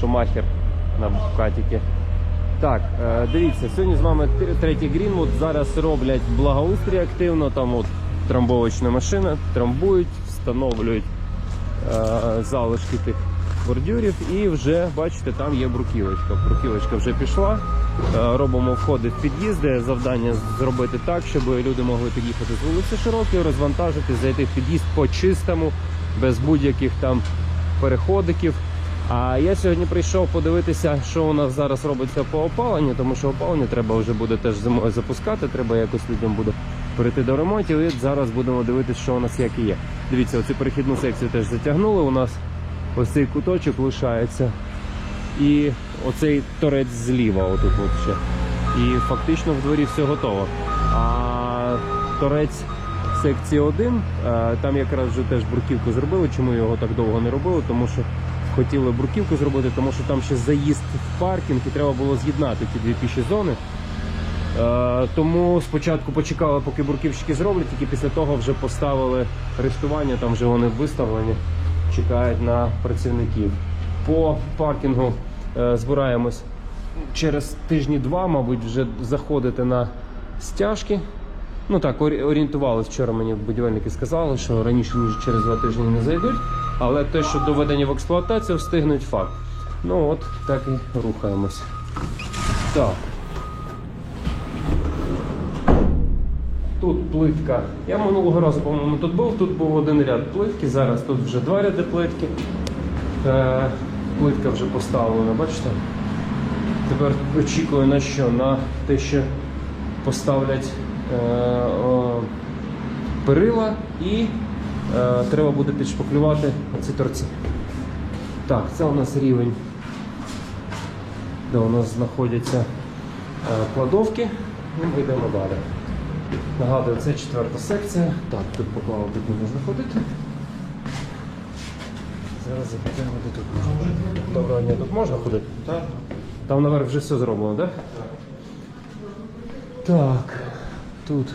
Шумахер на Букатіки. Так, е, дивіться, сьогодні з вами тр- третій Грінвуд. Зараз роблять благоустрій активно. Там от трамбовочна машина, трамбують, встановлюють е, залишки тих бордюрів. І вже бачите, там є бруківочка. Бруківочка вже пішла. Е, робимо входи в під'їзди. Завдання зробити так, щоб люди могли під'їхати з вулиці Широкої, розвантажити, зайти в під'їзд по чистому, без будь-яких там переходиків. А я сьогодні прийшов подивитися, що у нас зараз робиться по опаленню, тому що опалення треба вже буде теж зимою запускати. Треба якось людям буде перейти до ремонтів. І зараз будемо дивитися, що у нас як і є. Дивіться, оцю перехідну секцію теж затягнули. У нас ось цей куточок лишається. І оцей торець зліва, отут от ще. І фактично в дворі все готово. А торець секції 1, е, там якраз вже теж бруківку зробили. Чому його так довго не робили? Тому що хотіли бруківку зробити, тому що там ще заїзд в паркінг і треба було з'єднати ті дві піші зони. Е, Тому спочатку почекали, поки бурківщики зроблять, тільки після того вже поставили рештування, там вже вони виставлені, чекають на працівників. По паркінгу е, збираємось через тижні два, мабуть, вже заходити на стяжки. Ну так, орі- Вчора мені будівельники сказали, що раніше ніж через два тижні не зайдуть. Але те, що доведення в експлуатацію, встигнуть факт. Ну от так і рухаємось. Так. Тут плитка. Я минулого разу, по-моєму, тут був, тут був один ряд плитки, зараз тут вже два ряди плитки. Е, плитка вже поставлена, бачите? Тепер очікую на що? На те, що поставлять е, перила і треба буде підшпаклювати ці торці. Так, це у нас рівень, де у нас знаходяться е, кладовки, і ми йдемо далі. Нагадую, це четверта секція. Так, тут поклали, тут не можна ходити. Зараз запитаємо, де тут можна. Доброго дня, тут можна ходити? Так. Там наверх вже все зроблено, так? так? Так, тут.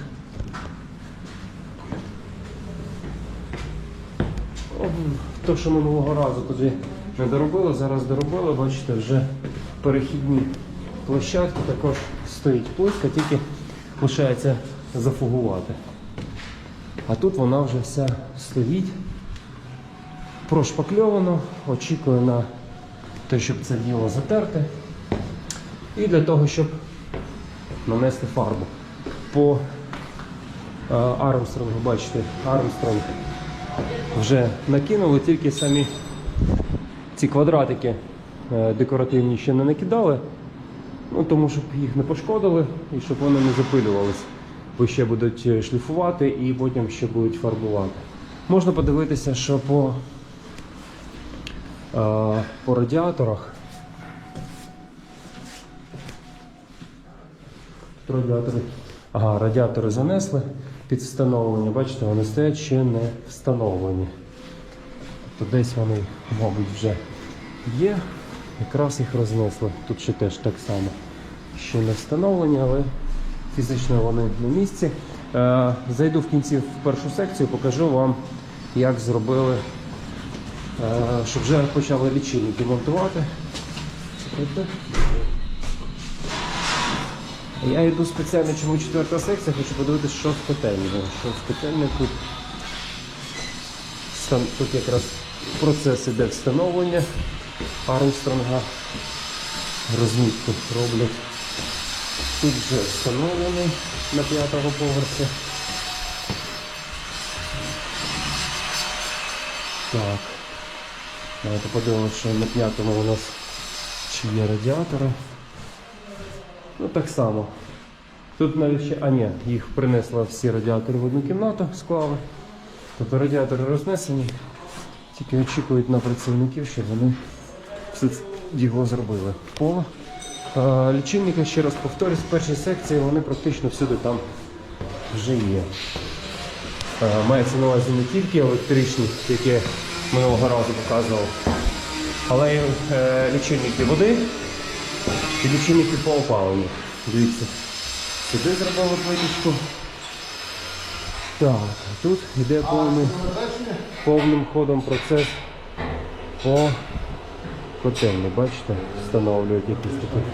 То, що минулого разу тоді не доробили, зараз доробили, бачите, вже перехідні площадки також стоїть плитка, тільки лишається зафугувати. А тут вона вже вся стоїть. Прошпакльовано, очікую на те, щоб це діло затерти. І для того, щоб нанести фарбу. По е, Армстронгу, бачите, Армстронг вже накинули, тільки самі ці квадратики е, декоративні ще не накидали. Ну, тому щоб їх не пошкодили і щоб вони не запилювались. Бо ще будуть е, шліфувати і потім ще будуть фарбувати. Можна подивитися, що по, е, по радіаторах. Радіатори. Ага, радіатори занесли під встановлення. Бачите, вони стоять ще не встановлені. Тобто десь вони, мабуть, вже є. Якраз їх рознесли. Тут ще теж так само. Ще не встановлені, але фізично вони на місці. Е, зайду в кінці в першу секцію, покажу вам, як зробили, е, щоб вже почали лічильники монтувати. Я йду спеціально, чому четверта секція, хочу подивитися, що з котельнею. Що з котельнею тут. Якраз процес іде встановлення Армстронга. Розмітку роблять. Тут вже встановлений на п'ятому поверсі. Так. Давайте подивимося, що на п'ятому у нас чи є радіатори. Ну так само. Тут навіть ще, а ні, їх принесли всі радіатори в одну кімнату, склали. Тобто радіатори рознесені, тільки очікують на працівників, щоб вони все діло зробили. По е, лічильника, ще раз повторюсь, в першій секції вони практично всюди там вже є. Мається на увазі не тільки електричні, які минулого разу показував, але й е, лічильники води і лічильники по опаленню. Дивіться, сюди зробили плиточку. Так, тут йде повним, повним ходом процес по котельні, бачите, встановлюють якісь такі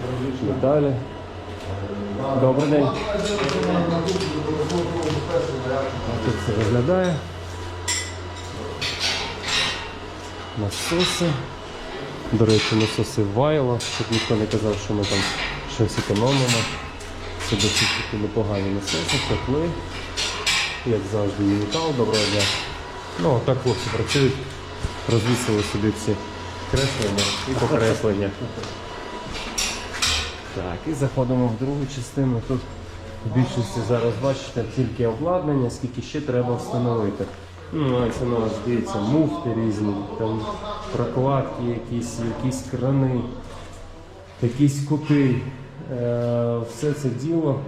деталі. Добрий день. Тут це виглядає. Насоси. До речі, насоси вайло, щоб ніхто не казав, що ми там щось економимо. Це досить такі непогані насоси, тепли. Як завжди, Юнітал, доброго дня. Ну, так хлопці працюють, розвісили собі всі креслення і покреслення. Так, і заходимо в другу частину. Тут в більшості зараз бачите тільки обладнання, скільки ще треба встановити. Ну, мається на вас, дивіться, муфти різні, там прокладки якісь, якісь крани, якісь кути. Е, все це діло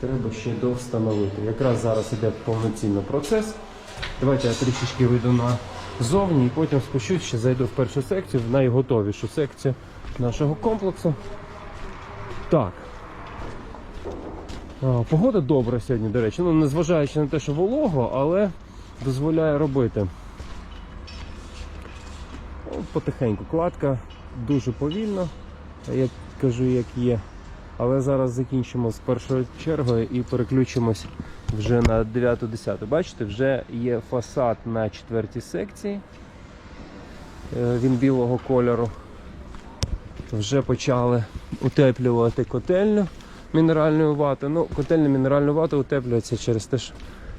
треба ще довстановити. Якраз зараз іде повноцінний процес. Давайте я трішечки вийду на зовні і потім спущусь, ще зайду в першу секцію, в найготовішу секцію нашого комплексу. Так. Погода добра сьогодні, до речі. Ну, незважаючи на те, що волого, але дозволяє робити. От Потихеньку. Кладка дуже повільно, як кажу, як є. Але зараз закінчимо з першою чергою і переключимось вже на 9-10. Бачите, вже є фасад на четвертій секції. Е, Він білого кольору. Вже почали утеплювати котельню мінеральної вати. Ну, котельня мінеральної вати утеплюється через те, що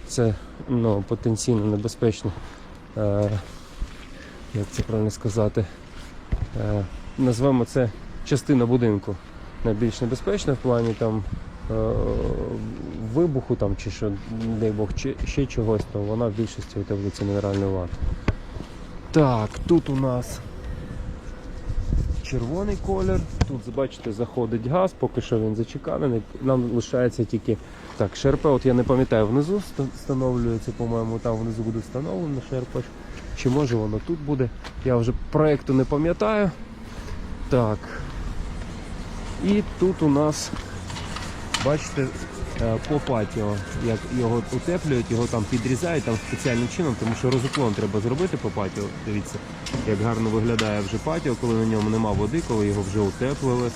це ну, потенційно небезпечно. Як це правильно сказати? Е, назвемо це частина будинку. Найбільш небезпечна в плані там е, вибуху там, чи що, дай Бог, чи ще чогось, то вона в більшості утеплюється мінеральною ватою. Так, тут у нас червоний колір. Тут, бачите, заходить газ, поки що він зачеканий. Нам лишається тільки так, ШРП, от я не пам'ятаю, внизу встановлюється, по-моєму, там внизу буде встановлено ШРП. Чи може воно тут буде? Я вже проєкту не пам'ятаю. Так. І тут у нас, бачите, е, по патіо, як його утеплюють, його там підрізають там спеціальним чином, тому що розуклон треба зробити по патіо. Дивіться, як гарно виглядає вже патіо, коли на ньому нема води, коли його вже утеплили.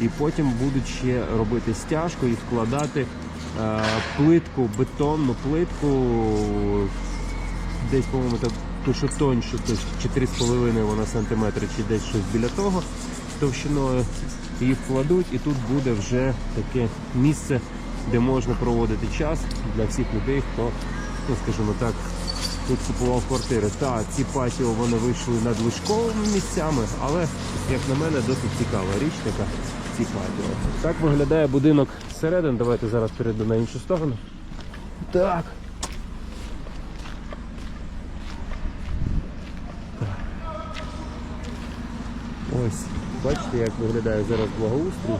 І потім будуть ще робити стяжку і вкладати е, плитку, бетонну плитку, десь, по-моєму, ту, що тоньше, тобто 4,5 вона сантиметри, чи десь щось біля того товщиною. Її вкладуть, і тут буде вже таке місце, де можна проводити час для всіх людей, хто, ну скажімо так, тут купував квартири. Так, ці патіо вони вийшли надлишковими місцями, але, як на мене, досить цікава річ така. Ці патіо. Так виглядає будинок зсередини. Давайте зараз перейду на іншу сторону. Так. Ось, бачите, як виглядає зараз благоустрій.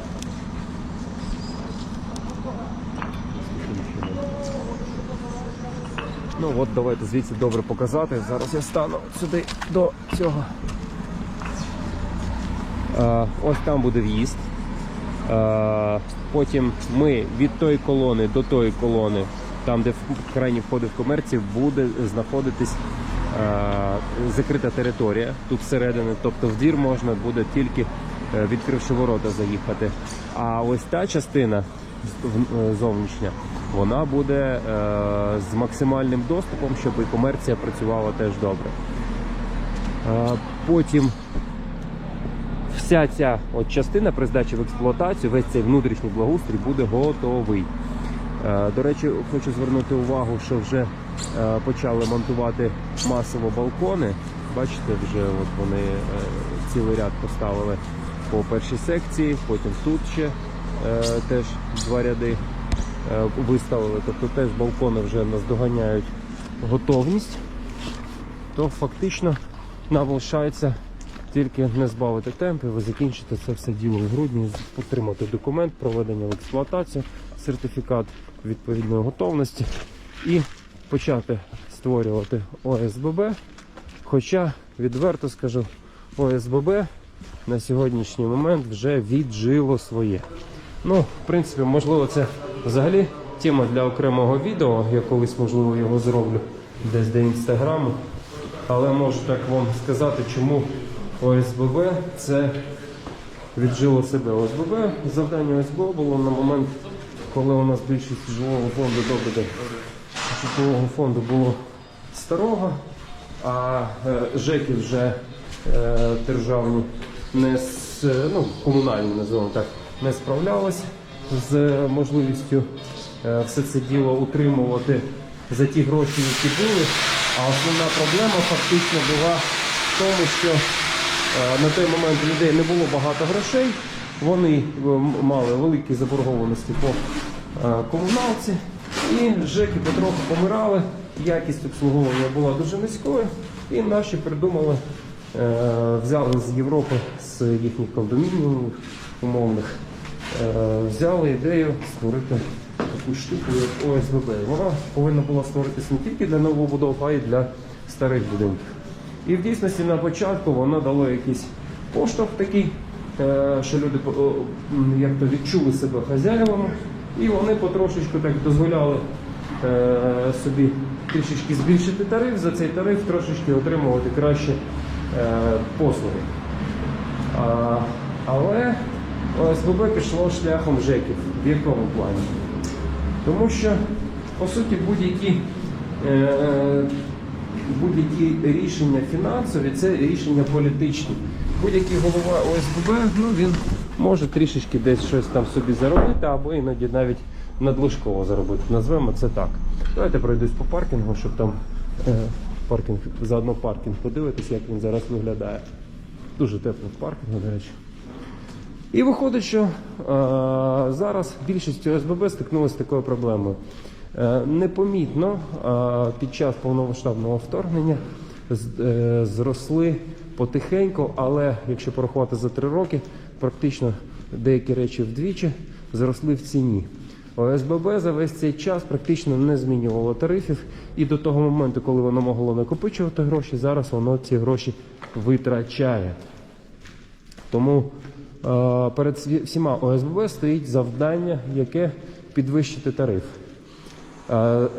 Ну от давайте звідси добре показати. Зараз я стану сюди до цього. Е, ось там буде в'їзд. Е, потім ми від тої колони до тої колони, там де в- крайні входи в комерцію, буде знаходитись закрита територія тут всередини. Тобто в двір можна буде тільки е, відкривши ворота заїхати. А ось та частина е, зовнішня, вона буде е, з максимальним доступом, щоб і комерція працювала теж добре. Е, Потім вся ця от частина при здачі в експлуатацію, весь цей внутрішній благоустрій буде готовий. Е, До речі, хочу звернути увагу, що вже е, почали монтувати масово балкони. Бачите, вже от вони е, цілий ряд поставили по першій секції, потім тут ще е, теж два ряди е, виставили. Тобто теж балкони вже наздоганяють готовність то фактично нам лишається тільки не збавити темпів і закінчити це все діло в грудні, отримати документ, проведення в експлуатацію, сертифікат відповідної готовності і почати створювати ОСББ. Хоча, відверто скажу, ОСББ на сьогоднішній момент вже віджило своє. Ну, в принципі, можливо, це взагалі тема для окремого відео. Я колись, можливо, його зроблю десь до інстаграму. Але можу так вам сказати, чому ОСББ це віджило себе. ОСББ завдання ОСББ було на момент, коли у нас більшість жилого фонду добре день. Житлового фонду було старого, а е, ЖЕКи вже е, державні не е, ну, комунальні, називаємо так, не справлялися з можливістю все це діло утримувати за ті гроші, які були. А основна проблема фактично була в тому, що на той момент у людей не було багато грошей. Вони мали великі заборгованості по комуналці, і ЖЕКи потроху помирали. Якість обслуговування була дуже низькою, і наші придумали, е, взяли з Європи, з їхніх кондомініумів умовних, е, взяли ідею створити таку штуку, як ОСББ. Вона повинна була створитися не тільки для новобудов, а й для старих будинків. І в дійсності на початку воно дало якийсь поштовх такий, е, що люди як то відчули себе хазяєвами, і вони потрошечку так дозволяли е, собі трішечки збільшити тариф, за цей тариф трошечки отримувати краще е, послуги. А, але ОСББ пішло шляхом ЖЕКів. В якому плані? Тому що, по суті, будь-які е, будь-які рішення фінансові це рішення політичні. Будь-який голова ОСББ, ну він може трішечки десь щось там собі заробити, або іноді навіть надлишково заробити. Назвемо це так. Давайте пройдусь по паркінгу, щоб там е, паркінг, заодно паркінг подивитися, як він зараз виглядає. Дуже тепло в паркінгу, до речі. І виходить, що е, зараз більшість ОСББ стикнулася з такою проблемою. Е, непомітно е, під час повномасштабного вторгнення з- е, зросли потихеньку, але якщо порахувати за три роки, практично деякі речі вдвічі зросли в ціні. ОСББ за весь цей час практично не змінювало тарифів, і до того моменту, коли воно могло накопичувати гроші, зараз воно ці гроші витрачає. Тому е, перед всіма ОСББ стоїть завдання, яке підвищити тариф. Е,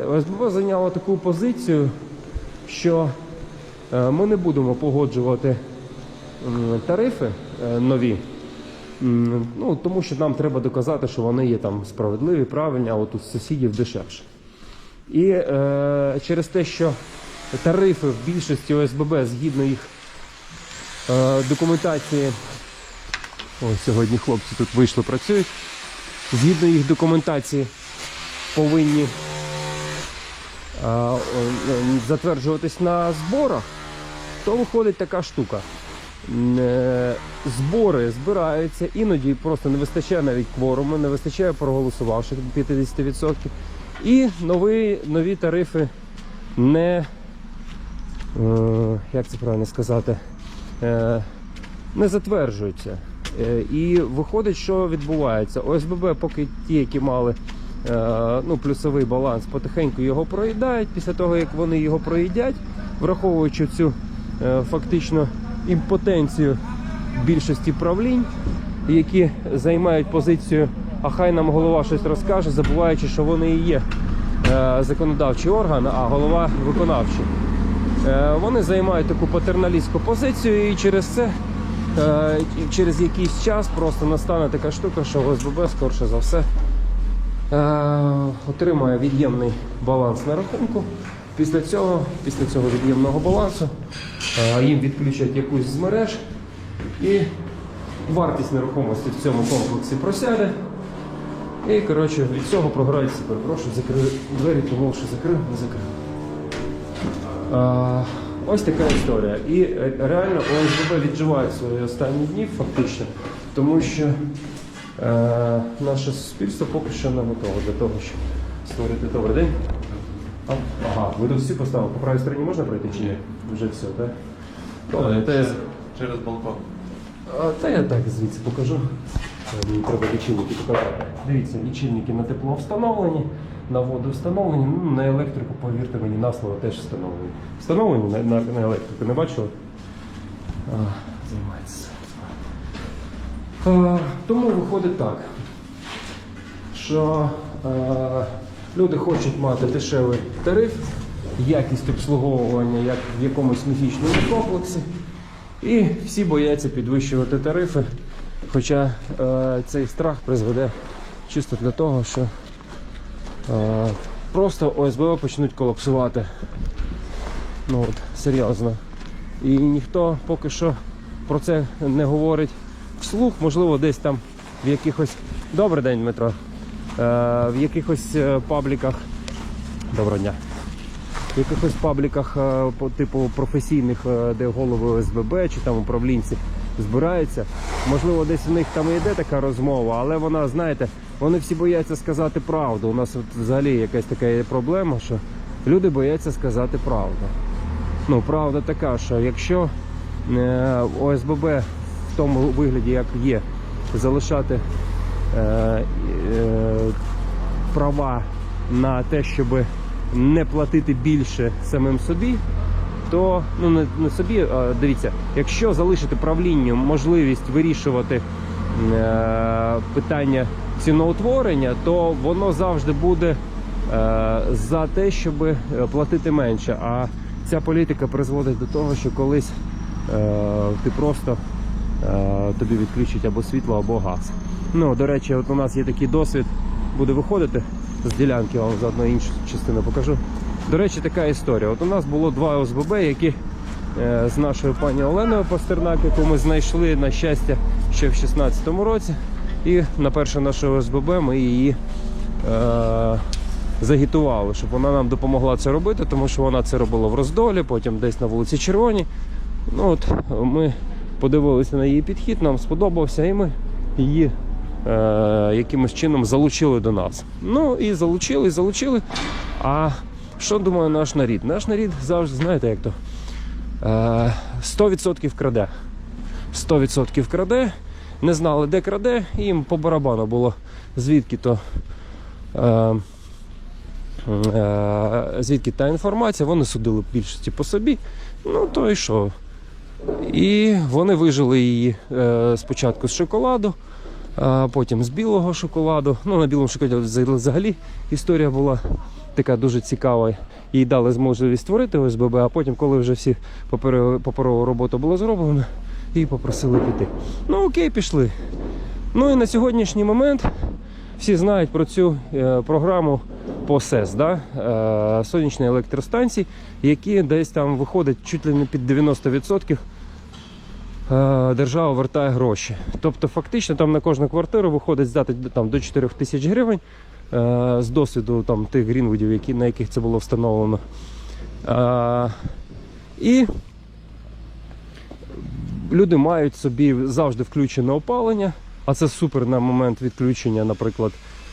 ОСББ зайняло таку позицію, що е, ми не будемо погоджувати м, тарифи е, нові. Ну, тому що нам треба доказати, що вони є там справедливі, правильні, а от у сусідів дешевше. І е, через те, що тарифи в більшості ОСББ згідно їх е, документації. Ось сьогодні хлопці тут вийшли, працюють. Згідно їх документації повинні е, е, затверджуватись на зборах, то виходить така штука. Е, Збори збираються, іноді просто не вистачає навіть кворуму, не вистачає проголосувавших до 50%. І нові, нові тарифи не, е, як це правильно сказати, е, не затверджуються. І виходить, що відбувається. ОСББ, поки ті, які мали ну, плюсовий баланс, потихеньку його проїдають. Після того, як вони його проїдять, враховуючи цю фактично імпотенцію більшості правлінь, які займають позицію, а хай нам голова щось розкаже, забуваючи, що вони і є е, законодавчий орган, а голова виконавчий. Е, Вони займають таку патерналістську позицію і через це е, через якийсь час просто настане така штука, що ОСББ скорше за все отримає від'ємний баланс на рахунку. Після цього, після цього від'ємного балансу е, їм відключать якусь з мереж і вартість нерухомості в цьому комплексі просяде. І коротше від цього програють всі. Перепрошую, закрив двері, тому що закрив, не закрив. А, ось така історія. І е, реально ОСББ відживає свої останні дні, фактично, тому що е, наше суспільство поки що не готове для того, щоб створити добрий день. А, ага, ви тут всі поставили. По правій стороні можна пройти чи ні? Вже все, так? Добре, та я, через, балкон. а, та я так звідси покажу. Е, Мені треба лічильники показати. Дивіться, лічильники на тепло встановлені, на воду встановлені, ну, на електрику, повірте мені, на слово теж встановлені. Встановлені на, на, на електрику, не бачили? А, займається. А, тому виходить так, що е, люди хочуть мати дешевий тариф, якість обслуговування як в якомусь міфічному комплексі. І всі бояться підвищувати тарифи. Хоча е, цей страх призведе чисто для того, що е, просто ОСББ почнуть колапсувати. Ну от, серйозно. І ніхто поки що про це не говорить вслух, можливо, десь там в якихось. Добрий день, Дмитро. Е, в якихось е, пабліках. Доброго дня. В якихось пабліках е, типу професійних, де голови ОСББ чи там управлінці збираються. Можливо, десь у них там і йде така розмова, але вона, знаєте, вони всі бояться сказати правду. У нас от взагалі якась така проблема, що люди бояться сказати правду. Ну, правда така, що якщо ОСББ в тому вигляді, як є, залишати права на те, щоб не платити більше самим собі, то ну не, не собі, а дивіться, якщо залишити правлінню можливість вирішувати е, питання ціноутворення, то воно завжди буде е, за те, щоб е, платити менше. А ця політика призводить до того, що колись е, ти просто е, тобі відключать або світло, або газ. Ну, до речі, от у нас є такий досвід, буде виходити з ділянки, я вам заодно іншу частину покажу. До речі, така історія. От у нас було два ОСББ, які е, з нашою пані Оленою Пастернак, яку ми знайшли на щастя ще в 2016 році. І на перше наше ОСББ ми її е, загітували, щоб вона нам допомогла це робити, тому що вона це робила в роздолі, потім десь на вулиці Червоній. Ну от ми подивилися на її підхід, нам сподобався, і ми її якимось чином залучили до нас. Ну і залучили, залучили. А що думає наш нарід? Наш нарід завжди, знаєте, як то е, 100% краде. 100% краде, не знали, де краде, їм по барабану було звідки то. Е, е, звідки та інформація, вони судили більшості по собі. Ну то і що? І вони вижили її е, спочатку з шоколаду, потім з білого шоколаду. Ну, на білому шоколаді взагалі історія була така дуже цікава. Їй дали можливість створити ОСББ, а потім, коли вже всі паперова робота була зроблена, її попросили піти. Ну окей, пішли. Ну і на сьогоднішній момент всі знають про цю е, програму по СЕС, да? е, сонячні електростанції, які десь там виходять чуть ли не під 90%. Е, Держава вертає гроші. Тобто, фактично там на кожну квартиру виходить здати там, до 4 тисяч гривень е, з досвіду там, тих грінвудів, які, на яких це було встановлено. Е, і люди мають собі завжди включене опалення, а це супер на момент відключення, наприклад,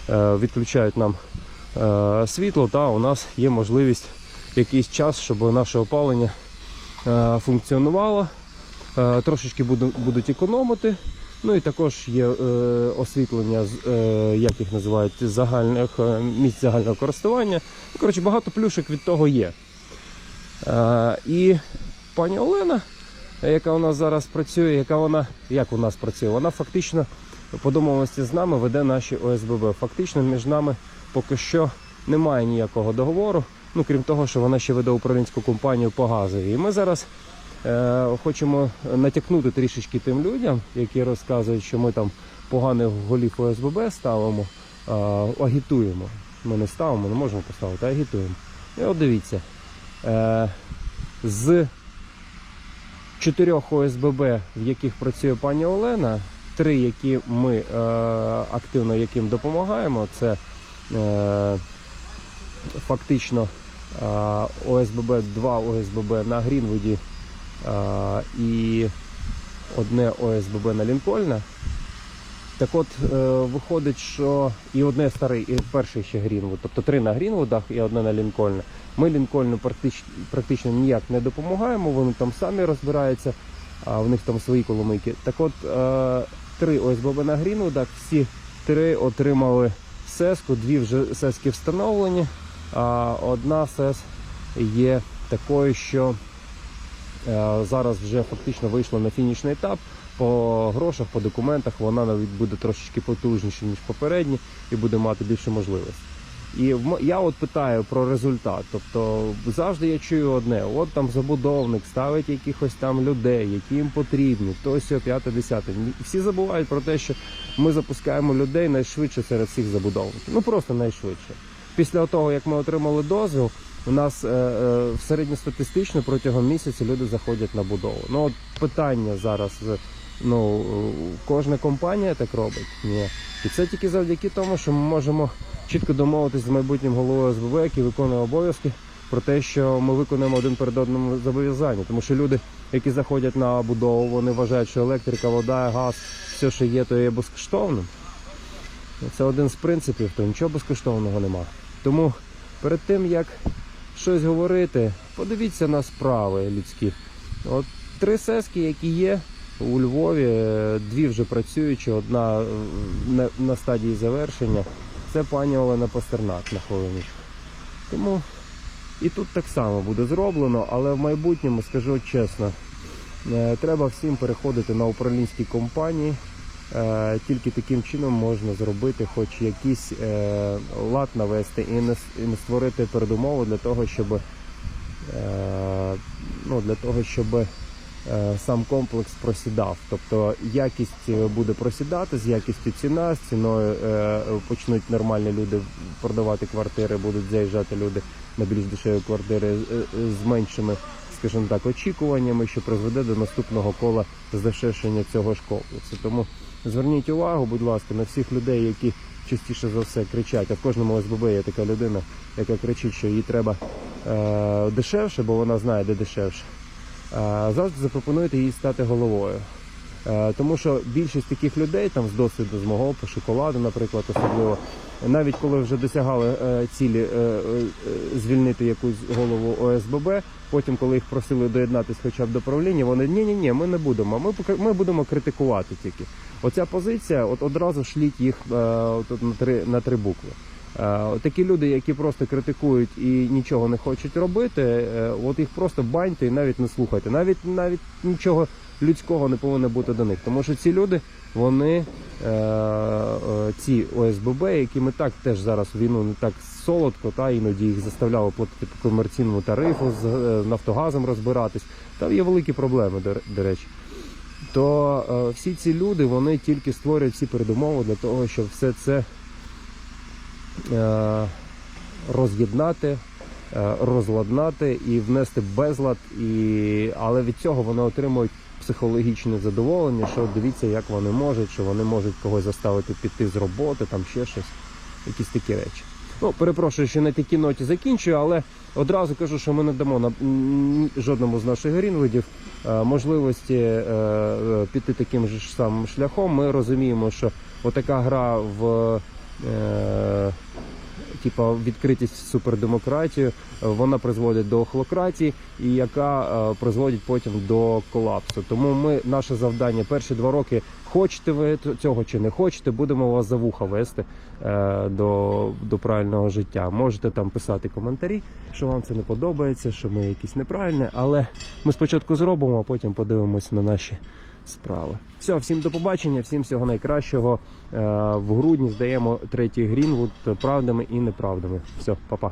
відключають нам світло, та у нас є можливість якийсь час, щоб наше опалення функціонувало. Е, Трошечки буду- будуть економити. Ну і також є е, освітлення, е, як їх називають, загальних місць загального користування. Ну, Коротше, багато плюшок від того є. І пані Олена, яка у нас зараз працює, яка вона як у нас працює, вона фактично по домовленості з нами веде наші ОСББ. Фактично між нами поки що немає ніякого договору. Ну крім того, що вона ще веде управлінську компанію по газу. І ми зараз хочемо натякнути трішечки тим людям, які розказують, що ми там поганих голів ОСББ ставимо, е, агітуємо. Ми не ставимо, не можемо поставити, а агітуємо. І от дивіться. Е, з чотирьох ОСББ, в яких працює пані Олена, три, які ми е, активно яким допомагаємо, це е, фактично е, ОСББ, два ОСББ на Грінвуді е, і одне ОСББ на Лінкольна. Так от е, виходить, що і одне старий, і перший ще Грінвуд, тобто три на Грінвудах і одне на Лінкольна. Ми Лінкольну практично, практично ніяк не допомагаємо, вони там самі розбираються, а в них там свої коломийки. Так от е, три ОСББ на Грінвудах, всі три отримали сеску, дві вже сески встановлені, а одна сес є такою, що Зараз вже фактично вийшла на фінішний етап. По грошах, по документах вона навіть буде трошечки потужніша, ніж попередні, і буде мати більше можливостей. І я от питаю про результат. Тобто завжди я чую одне: от там забудовник ставить якихось там людей, які їм потрібні, то сьо, п'яте, десяте. Всі забувають про те, що ми запускаємо людей найшвидше серед всіх забудовників. Ну просто найшвидше. Після того, як ми отримали дозвіл, у нас е, е, середньостатистично протягом місяця люди заходять на будову. Ну от питання зараз. е, Ну, кожна компанія так робить. Ні. І це тільки завдяки тому, що ми можемо чітко домовитися з майбутнім головою СББ, який виконує обов'язки, про те, що ми виконуємо один перед одним зобов'язання. Тому що люди, які заходять на будову, вони вважають, що електрика, вода, газ, все, що є, то є безкоштовним. Це один з принципів, то нічого безкоштовного нема. Тому перед тим як щось говорити, подивіться на справи людські. От три сески, які є у Львові, е, дві вже працюючі, одна е, на, стадії завершення. Це пані Олена Пастернак на хвилиночку. Тому і тут так само буде зроблено, але в майбутньому скажу чесно, е, треба всім переходити на управлінські компанії. Е, Тільки таким чином можна зробити хоч якийсь е, лад навести і не, створити передумови для того, щоб е, ну, для того, щоб сам комплекс просідав. Тобто якість буде просідати, з якістю ціна, з ціною почнуть нормальні люди продавати квартири, будуть заїжджати люди на більш дешеві квартири з меншими, скажімо так, очікуваннями, що призведе до наступного кола здешевшення цього ж комплексу. Тому зверніть увагу, будь ласка, на всіх людей, які частіше за все кричать, а в кожному ОСББ є така людина, яка кричить, що їй треба е, дешевше, бо вона знає, де дешевше. Е, завжди запропонуйте їй стати головою. Е, Тому що більшість таких людей, там з досвіду з мого по шоколаду, наприклад, особливо, навіть коли вже досягали е, цілі е, е, е, звільнити якусь голову ОСББ, потім, коли їх просили доєднатися хоча б до правління, вони ні, ні, ні, ми не будемо. Ми ми будемо критикувати тільки. Оця позиція, от одразу шліть їх е, от на три на три букви. Е, Такі люди, які просто критикують і нічого не хочуть робити, е, от їх просто баньте і навіть не слухайте. Навіть навіть нічого людського не повинно бути до них. Тому що ці люди, вони е, е, ці ОСББ, які ми так теж зараз війну не так солодко, та іноді їх заставляли платити по комерційному тарифу, з е, Нафтогазом розбиратись. Там є великі проблеми, до, до речі. То е, всі ці люди вони тільки створюють всі передумови для того, щоб все це е, роз'єднати, е, розладнати і внести безлад. І... Але від цього вони отримують психологічне задоволення, що дивіться, як вони можуть, що вони можуть когось заставити піти з роботи, там ще щось, якісь такі речі. Ну, перепрошую, що на такій ноті закінчую, але одразу кажу, що ми не дамо на жодному з наших грінвидів е, можливості е, е, піти таким же самим шляхом. Ми розуміємо, що отака гра в типа відкритість супердемократію, е, вона призводить до охлократії, і яка е, призводить потім до колапсу. Тому ми наше завдання перші два роки. Хочете ви цього чи не хочете, будемо вас за вуха вести е, до, до правильного життя. Можете там писати коментарі, що вам це не подобається, що ми якісь неправильні, але ми спочатку зробимо, а потім подивимося на наші справи. Все, всім до побачення, всім всього найкращого. Е, в грудні здаємо третій Грінвуд правдами і неправдами. Все, па-па.